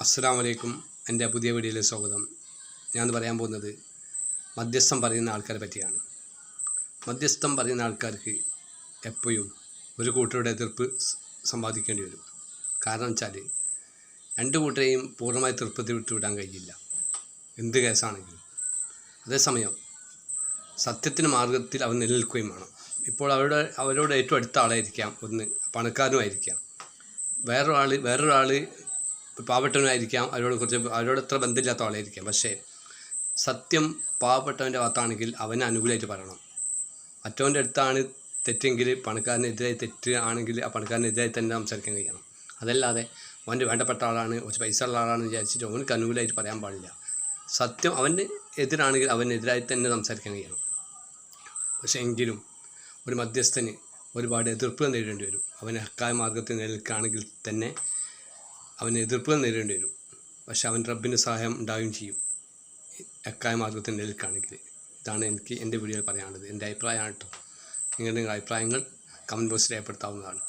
അസ്സാം വലൈക്കും എന്റെ പുതിയ വീഡിയോയിലെ സ്വാഗതം. ഞാൻ പറയാൻ പോകുന്നത് മധ്യസ്ഥം പറയുന്ന ആൾക്കാരെ പറ്റിയാണ്. മധ്യസ്ഥം പറയുന്ന ആൾക്കാർക്ക് എപ്പോഴും ഒരു കൂട്ടരുടെ എതിർപ്പ് സമ്പാദിക്കേണ്ടി വരും. കാരണം വെച്ചാൽ രണ്ട് കൂട്ടരെയും പൂർണമായി തൃപ്തി വിട്ടുവിടാൻ കഴിയില്ല. എന്ത് കേസാണെങ്കിലും. അതേസമയം സത്യത്തിന് മാർഗത്തിൽ അവർ നിലനിൽക്കുകയും വേണം. ഇപ്പോൾ അവരുടെ അവരോട് ഏറ്റവും അടുത്ത ആളായിരിക്കാം. ഒന്ന് പണക്കാരനുമായിരിക്കാം. വേറൊരാൾ വേറൊരാൾ പാവപ്പെട്ടവനായിരിക്കാം അവരോട് കുറച്ച് അവരോട് അത്ര ബന്ധമില്ലാത്ത ആളായിരിക്കാം. പക്ഷേ സത്യം പാവപ്പെട്ടവന്റെ ഭാഗത്താണെങ്കിൽ അവന് അനുകൂലമായിട്ട് പറയണം. മറ്റവന്റെ അടുത്താണ് തെറ്റെങ്കിൽ പണക്കാരനെതിരായി തെറ്റ് ആണെങ്കിൽ ആ പണക്കാരനെതിരായി തന്നെ സംസാരിക്കാൻ കഴിയണം. അതല്ലാതെ അവന്റെ വേണ്ടപ്പെട്ട ആളാണ് കുറച്ച് പൈസ ഉള്ള ആളാണെന്ന് വിചാരിച്ചിട്ട് അവനക്ക് അനുകൂലമായിട്ട് പറയാൻ പാടില്ല. സത്യം അവന്റെ എതിരാണെങ്കിൽ അവനെതിരായി തന്നെ സംസാരിക്കാൻ കഴിയണം. പക്ഷേ എങ്കിലും ഒരു മധ്യസ്ഥന് ഒരുപാട് എതിർപ്പുകൾ നേരിടേണ്ടി വരും. അവൻ ഹക്കായ മാർഗത്തിൽ നിലനിൽക്കുകയാണെങ്കിൽ തന്നെ അവന് എതിർപ്പുകൾ നേരിടേണ്ടി വരും. പക്ഷെ അവൻ റബ്ബിന്റെ സഹായം ഉണ്ടാവുകയും ചെയ്യും. എക്കായ മാർഗത്തിൽ നിൽക്കുകയാണെങ്കിൽ ഇതാണ് എനിക്ക് എന്റെ വീഡിയോയിൽ പറയാനുള്ളത്. എന്റെ അഭിപ്രായമാണ് കേട്ടോ. നിങ്ങളുടെ അഭിപ്രായങ്ങൾ കമന്റ് ബോക്സിൽ രേഖപ്പെടുത്താവുന്നതാണ്.